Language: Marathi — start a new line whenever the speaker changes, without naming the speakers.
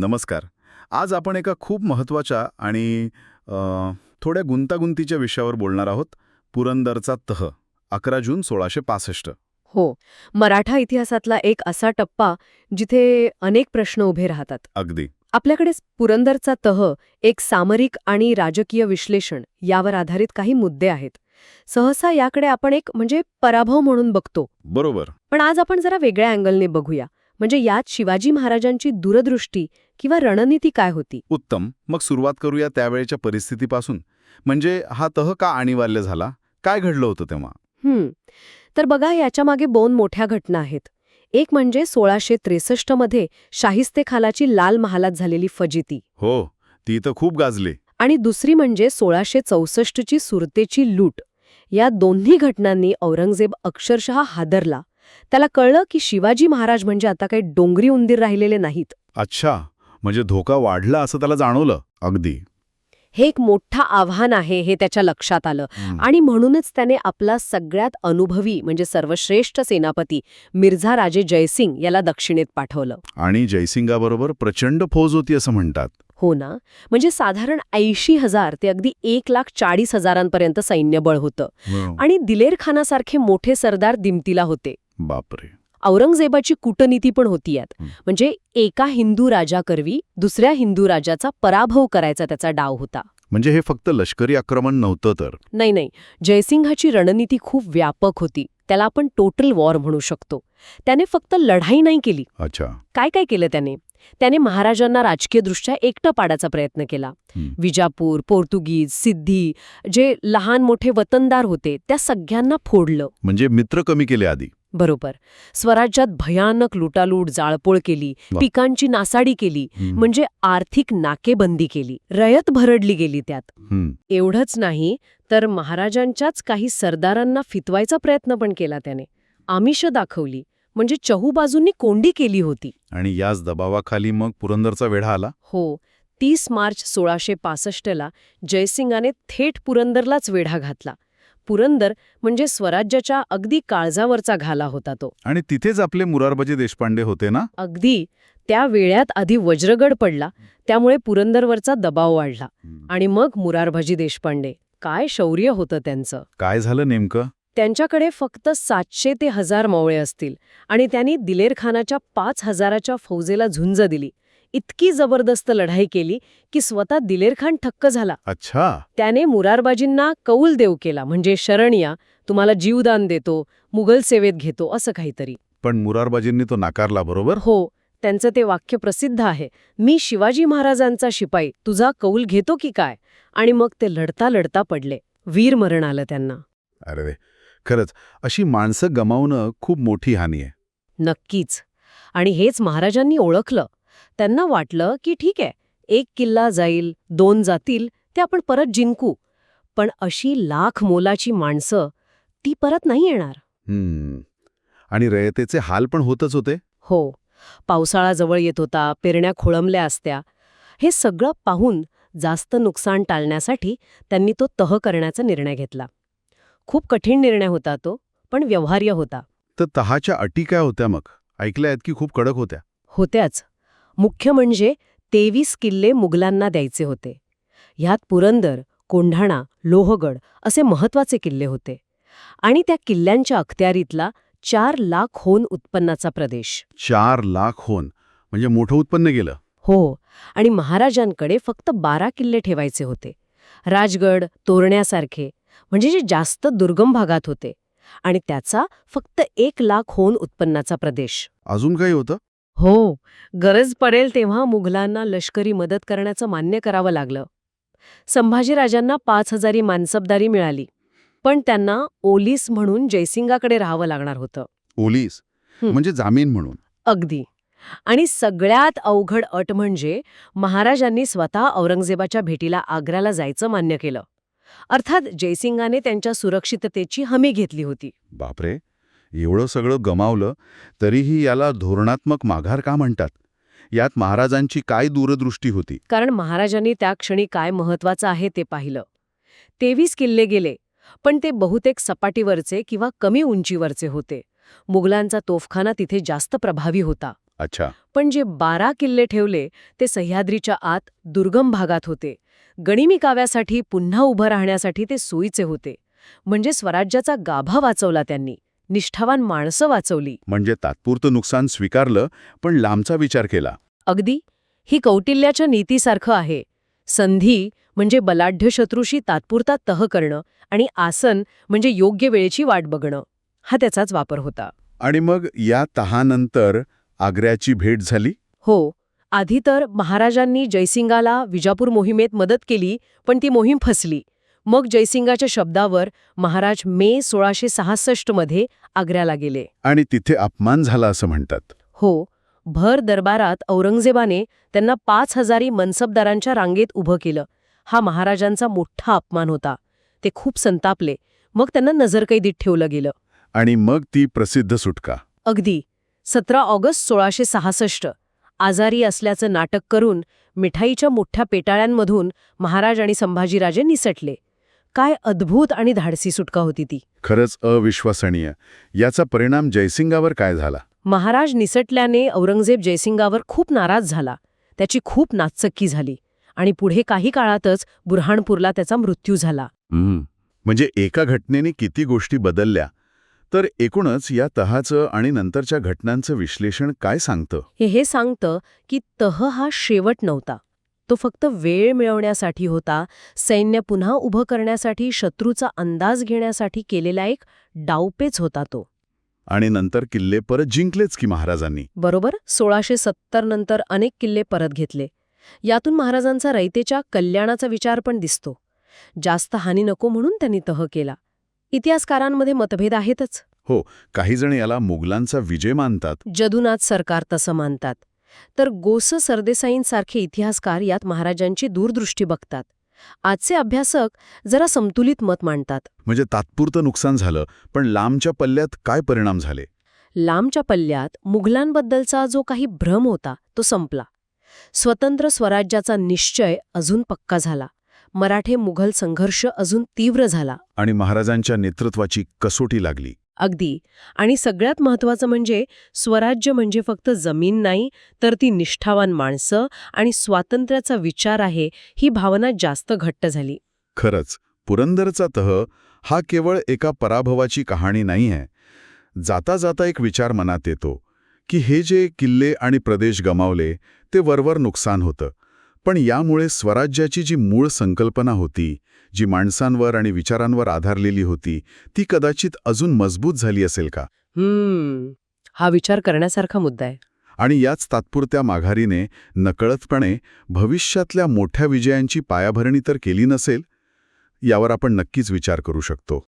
नमस्कार. आज आपण एका खूप महत्त्वाच्या आणि थोड्या गुंतागुंतीच्या विषयावर बोलणार आहोत. पुरंदरचा तह अकरा जून सोळाशे पासष्ट.
हो. मराठा इतिहासातला एक असा टप्पा जिथे अनेक प्रश्न उभे राहतात.
अगदी.
आपल्याकडे पुरंदरचा तह एक सामरिक आणि राजकीय विश्लेषण यावर आधारित काही मुद्दे आहेत. सहसा याकडे आपण एक म्हणजे पराभव म्हणून बघतो.
बरोबर.
पण आज आपण जरा वेगळ्या अँगलने बघूया. म्हणजे यात शिवाजी महाराजांची दूरदृष्टी किंवा रणनीती काय होती?
उत्तम. मग सुरुवात करूया त्यावेळेच्या परिस्थितीपासून. म्हणजे हा तह का अनिवार्य झाला? काय घडलं होतं तेव्हा?
हम्म. तर बघा याच्यामागे दोन मोठ्या घटना आहेत. एक म्हणजे सोळाशे त्रेसष्टमध्ये शाहिस्ते खालाची लाल महालात झालेली फजिती.
हो ती तर खूप गाजली.
आणि दुसरी म्हणजे सोळाशे चौसष्टची सुरतेची लूट. या दोन्ही घटनांनी औरंगजेब अक्षरशः हादरला. त्याला कळलं की शिवाजी महाराज म्हणजे आता काही डोंगरी उंदीर राहिलेले नाहीत.
अच्छा म्हणजे धोका वाढला असं त्याला जाणवलं अगदी.
हे एक मोठं आव्हान आहे हे त्याच्या लक्षात आलं.
हं.
आणि म्हणूनच त्याने आपला सगळ्यात अनुभवी म्हणजे सर्वश्रेष्ठ सेनापती मिर्झा राजे जयसिंग याला दक्षिणेत पाठवलं.
आणि जयसिंगाबरोबर प्रचंड फौज होती असं म्हणतात.
हो ना? म्हणजे साधारण ऐंशी हजार ते अगदी एक लाख चाळीस हजारांपर्यंत सैन्यबळ होतं. आणि दिलेर खानासारखे मोठे सरदार दिमतीला होते.
बापरे.
औरंगजेबाची कूटनीती पण होती यात. म्हणजे एका हिंदू राजाकरवी दुसऱ्या हिंदू राजाचा पराभव करायचा त्याचा डाव होता.
म्हणजे हे फक्त लष्करी आक्रमण नव्हतं तर?
नाही नाही. जयसिंहाची रणनीती खूप व्यापक होती. त्याला आपण टोटल वॉर म्हणू शकतो. त्याने फक्त लढाई नाही केली.
अच्छा.
काय काय केलं त्याने? त्याने महाराजांना राजकीयदृष्ट्या एकटं पाडायचा प्रयत्न केला. विजापूर पोर्तुगीज सिद्धी जे लहान मोठे वतनदार होते त्या सगळ्यांना फोडलं.
म्हणजे मित्र कमी केले आधी.
बरोबर. स्वराज्यात भयानक लुटालूट जाळपोळ केली. पिकांची नासाडी केली म्हणजे आर्थिक नाकेबंदी केली रयत भरडली गेली त्यात. एवढंच नाही तर महाराजांच्याच काही सरदारांना फितवायचा प्रयत्न पण केला त्याने. आमिष दाखवली म्हणजे चहूबाजूंनी कोंडी केली होती.
आणि याच दबावाखाली मग पुरंदरचा वेढा आला?
हो तीस मार्च सोळाशे पासष्टला जयसिंगाने थेट पुरंदरलाच वेढा घातला. पुरंदर म्हणजे स्वराज्याच्या अगदी काळजावरचा घाला होता तो.
आणि तिथेच आपले मुरारबाजी देशपांडे होते ना?
अगदी. त्या वेळ्यात आधी वज्रगड पडला त्यामुळे पुरंदरवरचा दबाव वाढला. आणि मग मुरारभाजी देशपांडे. काय शौर्य होतं त्यांचं.
काय झालं नेमकं?
त्यांच्याकडे फक्त सातशे ते हजार मावळे असतील आणि त्यांनी दिलेर खानाच्या पाच हजाराच्या फौजेला झुंज दिली. इतकी जबरदस्त लढाई केली की स्वतः दिलेर खान ठक्क झाला.
अच्छा.
त्याने मुरारबाजींना कौल देव केला म्हणजे शरण या तुम्हाला जीवदान देतो मुघल सेवेत घेतो असं काहीतरी.
पण मुरारबाजींनी तो नाकारला बरोबर?
हो त्यांचं ते वाक्य प्रसिद्ध आहे. मी शिवाजी महाराजांचा शिपाई तुझा कौल घेतो की काय? आणि मग ते लढता लढता पडले. वीर मरण आलं त्यांना.
अरे खरंच अशी माणसं गमावणं खूप मोठी हानी आहे.
नक्कीच. आणि हेच महाराजांनी ओळखलं. त्यांना वाटलं की ठीक आहे एक किल्ला जाईल दोन जातील ते आपण परत जिंकू. पण अशी लाख मोलाची माणसं ती परत नाही येणार.
आणि रयतेचे हाल पण होतच होते?
हो. पावसाळा जवळ येत होता पेरण्या खोळंबल्या असत्या. हे सगळं पाहून जास्त नुकसान टाळण्यासाठी त्यांनी तो तह करण्याचा निर्णय घेतला. खूप कठीण निर्णय होता तो पण व्यवहार्य होता.
तर तहाच्या अटी काय होत्या मग? ऐकल्या आहेत की खूप कडक होत्या?
होत्याच. मुख्य म्हणजे तेवीस किल्ले मुघलांना द्यायचे होते. ह्यात पुरंदर कोंढाणा लोहगड असे महत्त्वाचे किल्ले होते. आणि त्या किल्ल्यांच्या अखत्यारीतला चार लाख होन उत्पन्नाचा प्रदेश.
चार लाख होन म्हणजे मोठं उत्पन्न गेलं.
हो आणि महाराजांकडे फक्त बारा किल्ले ठेवायचे होते. राजगड तोरण्यासारखे म्हणजे जे जास्त दुर्गम भागात होते. आणि त्याचा फक्त एक लाख होन उत्पन्नाचा प्रदेश.
अजून काही होतं?
हो गरज पडेल तेव्हा मुघलांना लष्करी मदत करण्याचं मान्य करावं लागलं. संभाजीराजांना पाच हजारी मानसबदारी मिळाली पण त्यांना ओलीस म्हणून जयसिंगाकडे राहावं लागणार होतं.
ओलीस. म्हणजे जामीन म्हणून?
अगदी. आणि सगळ्यात अवघड अट म्हणजे महाराजांनी स्वतः औरंगजेबाच्या भेटीला आग्र्याला जायचं मान्य केलं. अर्थात जयसिंगाने त्यांच्या सुरक्षिततेची हमी घेतली होती.
बापरे! एवढं सगळं गमावलं तरीही याला धोरणात्मक माघार का म्हणतात? यात महाराजांची काय दूरदृष्टी होती?
कारण महाराजांनी त्या क्षणी काय महत्वाचं आहे ते पाहिलं. तेवीस किल्ले गेले पण ते बहुतेक सपाटीवरचे किंवा कमी उंचीवरचे होते. मुघलांचा तोफखाना तिथे जास्त प्रभावी होता.
अच्छा.
पण जे बारा किल्ले ठेवले ते सह्याद्रीच्या आत दुर्गम भागात होते. गणिमी काव्यासाठी पुन्हा उभं राहण्यासाठी ते सोयीचे होते. म्हणजे स्वराज्याचा गाभा वाचवला त्यांनी. निष्ठावान माणसं वाचवली.
म्हणजे तात्पुरतं नुकसान स्वीकारलं पण लांबचा विचार केला.
अगदी. ही कौटिल्याच्या नीतीसारखं आहे. संधी म्हणजे बलाढ्य शत्रूशी तात्पुरता तह करणं आणि आसन म्हणजे योग्य वेळेची वाट बघणं. हा त्याचाच वापर होता.
आणि मग या तहानंतर आग्र्याची भेट झाली?
हो. आधी तर महाराजांनी जयसिंगाला विजापूर मोहिमेत मदत केली पण ती मोहीम फसली. मग जयसिंगाच्या शब्दावर महाराज मे सोळाशे सहासष्टमध्ये आग्र्याला गेले.
आणि तिथे अपमान झाला असं म्हणतात.
हो भर दरबारात औरंगजेबाने त्यांना पाच हजारी मनसबदारांच्या रांगेत उभं केलं. हा महाराजांचा मोठा अपमान होता. ते खूप संतापले. मग त्यांना नजरकैदीत ठेवलं गेलं.
आणि मग ती प्रसिद्ध सुटका.
अगदी सतरा ऑगस्ट सोळाशे सहासष्ट. आजारी असल्याचं नाटक करून मिठाईच्या मोठ्या पेटाळ्यांमधून महाराज आणि संभाजीराजे निसटले. काय अद्भुत आणि धाडसी सुटका होती ती.
खरंच अविश्वसनीय. याचा परिणाम जयसिंगावर काय झाला?
महाराज निसटल्याने औरंगजेब जयसिंगावर खूप नाराज झाला. त्याची खूप नाचक्की झाली आणि पुढे काही काळातच बुरहाणपूरला त्याचा मृत्यू झाला.
म्हणजे एका घटनेने किती गोष्टी बदलल्या? तर एकूणच या तहाचं आणि नंतरच्या घटनांचं विश्लेषण काय सांगतं?
हे हे सांगतं की तह हा शेवट नव्हता. तो फक्त वेळ मिळवण्यासाठी होता सैन्य पुन्हा उभं करण्यासाठी शत्रूचा अंदाज घेण्यासाठी केलेला एक डावपेच होता तो.
आणि नंतर किल्ले परत जिंकलेच की महाराजांनी?
बरोबर सोळाशे सत्तर नंतर अनेक किल्ले परत घेतले. यातून महाराजांचा रयतेच्या कल्याणाचा विचार पण दिसतो. जास्त हानी नको म्हणून त्यांनी तह केला. इतिहासकारांमध्ये मतभेद आहेतच.
काही जण याला मुघलांचा विजय मानतात.
जदुनाथ सरकार तसं मानतात. तर गोस सरदेसाईंसारखे इतिहासकार यात महाराजांची दूरदृष्टी बघतात. आजचे अभ्यासक जरा संतुलित मत मांडतात.
म्हणजे तात्पुरतं नुकसान झालं पण लांबच्या पल्ल्यात काय परिणाम झाले?
लांबच्या पल्ल्यात मुघलांबद्दलचा जो काही भ्रम होता तो संपला. स्वतंत्र स्वराज्याचा निश्चय अजून पक्का झाला. मराठे मुघल संघर्ष अजून तीव्र झाला.
आणि महाराजांच्या नेतृत्वाची कसोटी लागली.
अगदी. आणि सगळ्यात महत्त्वाचं म्हणजे स्वराज्य म्हणजे फक्त जमीन नाही तर ती निष्ठावान माणसं आणि स्वातंत्र्याचा विचार आहे ही भावना जास्त घट्ट झाली.
खरंच पुरंदरचा तह हा केवळ एका पराभवाची कहाणी नाही आहे जाता जाता एक विचार मनात येतो की हे जे किल्ले आणि प्रदेश गमावले ते वरवर नुकसान होतं. पण यामुळे स्वराज्याची जी मूळ संकल्पना होती जी माणसांवर आणि विचारांवर आधारलेली होती ती कदाचित अजून मजबूत झाली असेल का?
हम्म. हा विचार करण्यासारखा मुद्दा आहे.
आणि याच तात्पुरत्या माघारीने नकळतपणे भविष्यातल्या मोठ्या विजयांची पायाभरणी तर केली नसेल यावर आपण नक्कीच विचार करू शकतो.